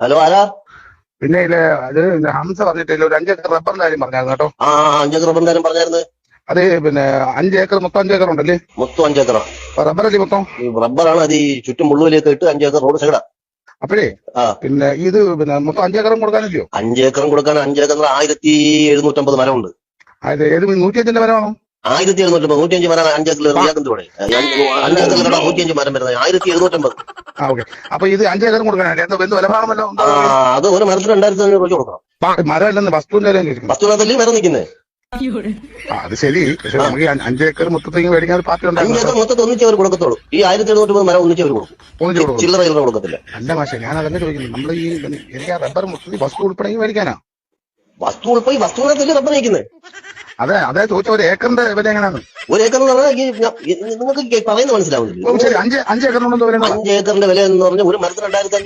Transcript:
Hello ആരാ? പിന്നെ ഇല്ലേ അത് ഹംസ പറഞ്ഞിട്ടില്ല ഒരു അഞ്ചേക്കർ റബ്ബറിന്റെ കാര്യം പറഞ്ഞായിരുന്നു കേട്ടോ. ആ അഞ്ചേക്കർ റബ്ബറിന്റെ കാര്യം പറഞ്ഞായിരുന്നു. അത് പിന്നെ അഞ്ചേക്കർ മൊത്തം അഞ്ചേക്കർ ഉണ്ടല്ലേ? മൊത്തം അഞ്ചേക്കർ റബ്ബറല്ലേ മൊത്തം? ഈ റബ്ബറാണ് അത് ഈ ചുറ്റും മുള്ളുവിലേക്ക് ഇട്ട് അഞ്ചേക്കർ റോഡ് സൈഡാ. അപ്പോഴേ പിന്നെ ഇത് പിന്നെ മൊത്തം അഞ്ചേക്കറും കൊടുക്കാനല്ലോ അഞ്ചേക്കറും കൊടുക്കാൻ അഞ്ചേക്കർ ആയിരത്തി എഴുന്നൂറ്റമ്പത് മരമുണ്ട്. അതെ ഏത് നൂറ്റിയഞ്ചിന്റെ മരമാണോ? ആയിരത്തി എഴുന്നൂറ്റമ്പത് നൂറ്റിയഞ്ച് മരം അഞ്ചേക്കർ റിയാക്കുന്നത് ഇവിടെ. അഞ്ചേക്കറിലൂടെ നൂറ്റിയഞ്ച് മരം വരുന്നത്. ആയിരത്തി എഴുന്നൂറ്റമ്പത്. ആ ഓക്കെ. അപ്പൊ ഇത് അഞ്ചേക്കറും കൊടുക്കാനല്ലേ എന്താ എന്ത് വിലഭാഗമല്ലോ അത് ഒരു മരത്തിന് രണ്ടായിരത്തി അഞ്ഞൂറ് രൂപ കൊടുക്കണം. മരം അല്ലെന്ന് വസ്തുവിന്റെ കാര്യം ചോദിക്കുന്നത് വസ്തുവിനകത്തല്ലേ മരം നിൽക്കുന്നത് അത് ശരി. പക്ഷെ നമുക്ക് അഞ്ചേക്കർ മൊത്തത്തിൽ മേടിക്കാൻ പാർട്ടി ഉണ്ടായിരുന്നു അഞ്ചേക്കർ മൊത്തത്തിൽ ഒന്നിച്ച് അവർ കൊടുക്കത്തുള്ളൂ. ഈ ആയിരത്തി എഴുന്നൂറ്റമ്പത് മരം ഒന്നിച്ച് അവർ കൊടുക്കും. ഒന്നിച്ച് കൊടുക്കും. ചില്ലറ ചില്ലറ കൊടുക്കത്തില്ല. അല്ല പക്ഷെ ഞാൻ അതന്നെ ചോദിക്കുന്നു. നമ്മൾ ഈ എനിക്ക് ആ റബ്ബർ മൊത്തത്തിൽ വസ്തു ഉൾപ്പെടെ മേടിക്കാനാ? വസ്തു ഉൾപ്പെടെ വസ്തുവിനകത്തല്ലേ റബ്ബർ നിൽക്കുന്നത് അതെ അതെ ചോദിച്ച ഒരു ഏക്കറിന്റെ വില എങ്ങനെയാണ്? ഒരു ഏക്കർ എന്ന് പറഞ്ഞാൽ ഈ നിങ്ങൾക്ക് പറയുന്നത് മനസ്സിലാവുന്നില്ല. ശരി അഞ്ച് അഞ്ച് ഏക്കറിനുണ്ടെന്ന് പറയുന്നത് അഞ്ച് ഏക്കറിന്റെ വില എന്ന് പറഞ്ഞാൽ ഒരു മരത്തിന് രണ്ടായിരത്തി